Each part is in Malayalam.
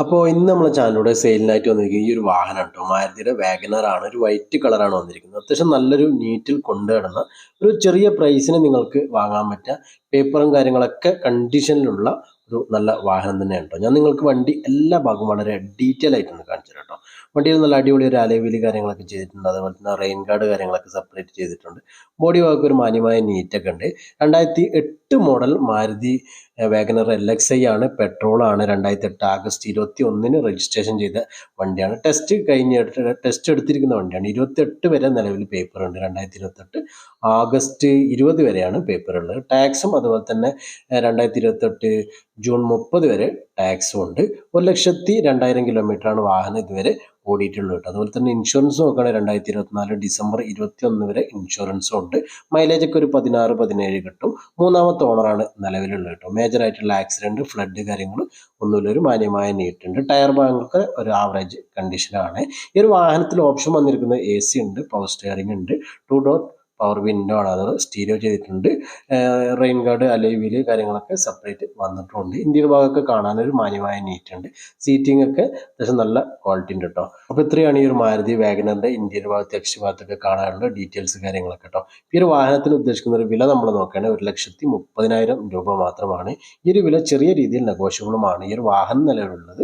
അപ്പോൾ ഇന്ന് നമ്മളെ ചാനലിലൂടെ സെയിലിനായിട്ട് വന്നിരിക്കുന്നത് ഈ ഒരു വാഹനം കേട്ടോ മാരുതിയുടെ ആണ് ഒരു വൈറ്റ് കളറാണ് വന്നിരിക്കുന്നത്. അത്യാവശ്യം നല്ലൊരു നീറ്റിൽ കൊണ്ടു കിടന്ന ഒരു ചെറിയ പ്രൈസിന് നിങ്ങൾക്ക് വാങ്ങാൻ പറ്റുക. പേപ്പറും കാര്യങ്ങളൊക്കെ കണ്ടീഷനിലുള്ള ഒരു നല്ല വാഹനം തന്നെയാണ് കേട്ടോ. ഞാൻ നിങ്ങൾക്ക് വണ്ടി എല്ലാ ഭാഗവും വളരെ ഡീറ്റെയിൽ ആയിട്ടൊന്ന് കാണിച്ചു കേട്ടോ. വണ്ടിയിൽ നല്ല അടിപൊളി ഒരു അലവിലി കാര്യങ്ങളൊക്കെ ചെയ്തിട്ടുണ്ട്. അതുപോലെ തന്നെ റെയിൻ ഗാർഡ് കാര്യങ്ങളൊക്കെ സെപ്പറേറ്റ് ചെയ്തിട്ടുണ്ട്. ബോഡി ഭാഗത്ത് ഒരു മാന്യമായ നീറ്റൊക്കെ ഉണ്ട്. രണ്ടായിരത്തി എട്ട് model Maruti WagonR L X I ആണ് പെട്രോൾ ആണ് രണ്ടായിരത്തി എട്ട് ആഗസ്റ്റ് ഇരുപത്തി ഒന്നിന് രജിസ്ട്രേഷൻ ചെയ്ത വണ്ടിയാണ്. ടെസ്റ്റ് കഴിഞ്ഞ ടെസ്റ്റ് എടുത്തിരിക്കുന്ന വണ്ടിയാണ്. ഇരുപത്തെട്ട് വരെ നിലവിൽ പേപ്പർ ഉണ്ട്. രണ്ടായിരത്തി ഇരുപത്തെട്ട് ആഗസ്റ്റ് ഇരുപത് വരെയാണ് പേപ്പർ ഉള്ളത്. ടാക്സും അതുപോലെ തന്നെ രണ്ടായിരത്തി ഇരുപത്തെട്ട് ജൂൺ മുപ്പത് വരെ ടാക്സും ഉണ്ട്. ഒരു ലക്ഷത്തി രണ്ടായിരം കിലോമീറ്ററാണ് വാഹനം ഇതുവരെ ഓടിയിട്ടുള്ളത് കേട്ടോ. അതുപോലെ തന്നെ ഇൻഷുറൻസ് നോക്കുകയാണെങ്കിൽ രണ്ടായിരത്തി ഇരുപത്തിനാല് ഡിസംബർ ഇരുപത്തി ഒന്ന് വരെ ഇൻഷുറൻസും ഉണ്ട്. മൈലേജൊക്കെ ഒരു പതിനാറ് പതിനേഴ് കിട്ടും. മൂന്നാമത്തെ ഓണറാണ് നിലവിലുള്ളത് കേട്ടോ. മേജർ ആയിട്ടുള്ള ആക്സിഡന്റ് ഫ്ലഡ് കാര്യങ്ങൾ ഒന്നുമില്ല. ഒരു മാന്യമായ നീട്ടുണ്ട്. ടയർ ഭാഗങ്ങൾക്ക് ഒരു ആവറേജ് കണ്ടീഷനാണ് ഈ ഒരു വാഹനത്തിൽ ഓപ്ഷൻ വന്നിരിക്കുന്നത് എ സി ഉണ്ട് പവർ സ്റ്റിയറിംഗ് ഉണ്ട് ടു ഡോർ പവർ വിൻഡോ ആണ്. അത് സ്റ്റീരിയോ ചെയ്തിട്ടുണ്ട്. റെയിൻ ഗാർഡ് അലൈവിൽ കാര്യങ്ങളൊക്കെ സെപ്പറേറ്റ് വന്നിട്ടുണ്ട്. ഇന്ത്യൻ ഭാഗമൊക്കെ ഒരു മാന്യമായ നീറ്റ് ഉണ്ട്. സീറ്റിംഗ് ഒക്കെ അത്യാവശ്യം നല്ല ക്വാളിറ്റി ഉണ്ട് കേട്ടോ അപ്പോൾ ഇത്രയാണ് ഈ ഒരു മാരുതി വാഗനറിന്റെ ഇന്ത്യൻ ഭാഗത്ത് എക്സ് ഭാഗത്തൊക്കെ കാണാനുള്ള ഡീറ്റെയിൽസ് കാര്യങ്ങളൊക്കെ കേട്ടോ ഈ ഒരു വാഹനത്തിന് ഉദ്ദേശിക്കുന്ന ഒരു വില നമ്മൾ നോക്കുകയാണെങ്കിൽ ഒരു ലക്ഷത്തി മുപ്പതിനായിരം രൂപ മാത്രമാണ്. ഈ ഒരു വില ചെറിയ രീതിയിൽ നെഗോഷ്യബിളുമാണ് ഈ ഒരു വാഹനം നിലവിലുള്ളത്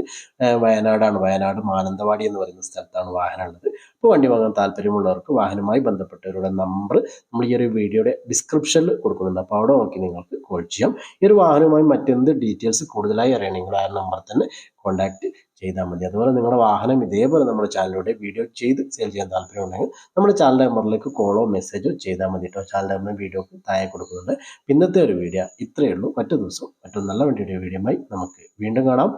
വയനാടാണ്. വയനാട് മാനന്തവാടി എന്ന് പറയുന്ന സ്ഥലത്താണ് വാഹനം ഉള്ളത്. അപ്പോൾ വണ്ടി വാങ്ങാൻ താല്പര്യമുള്ളവർക്ക് വാഹനവുമായി ബന്ധപ്പെട്ടവരുടെ നമ്പർ നമ്മൾ ഈ ഒരു വീഡിയോയുടെ ഡിസ്ക്രിപ്ഷനിൽ കൊടുക്കുന്നുണ്ട്. അപ്പോൾ അവിടെ നോക്കി നിങ്ങൾക്ക് കോൾ ചെയ്യാം. ഈ ഒരു വാഹനവുമായി മറ്റെന്ത് ഡീറ്റെയിൽസ് കൂടുതലായി അറിയണമെങ്കിൽ ആ നമ്പർ തന്നെ കോൺടാക്ട് ചെയ്താൽ മതി. അതുപോലെ നിങ്ങളുടെ വാഹനം ഇതേപോലെ നമ്മുടെ ചാനലിലൂടെ വീഡിയോ ചെയ്ത് സെയിൽ ചെയ്യാൻ താല്പര്യമുണ്ടെങ്കിൽ നമ്മുടെ ചാനൽ നമ്പറിലേക്ക് കോളോ മെസ്സേജോ ചെയ്താൽ മതി കേട്ടോ. ചാനൽ നമ്പർ വീഡിയോക്ക് താഴെ കൊടുക്കുന്നുണ്ട്. ഇന്നത്തെ ഒരു വീഡിയോ ഇത്രയേ ഉള്ളൂ. മറ്റു ദിവസം മറ്റൊരു നല്ല വണ്ടിയുടെ വീഡിയോയുമായി നമുക്ക് വീണ്ടും കാണാം.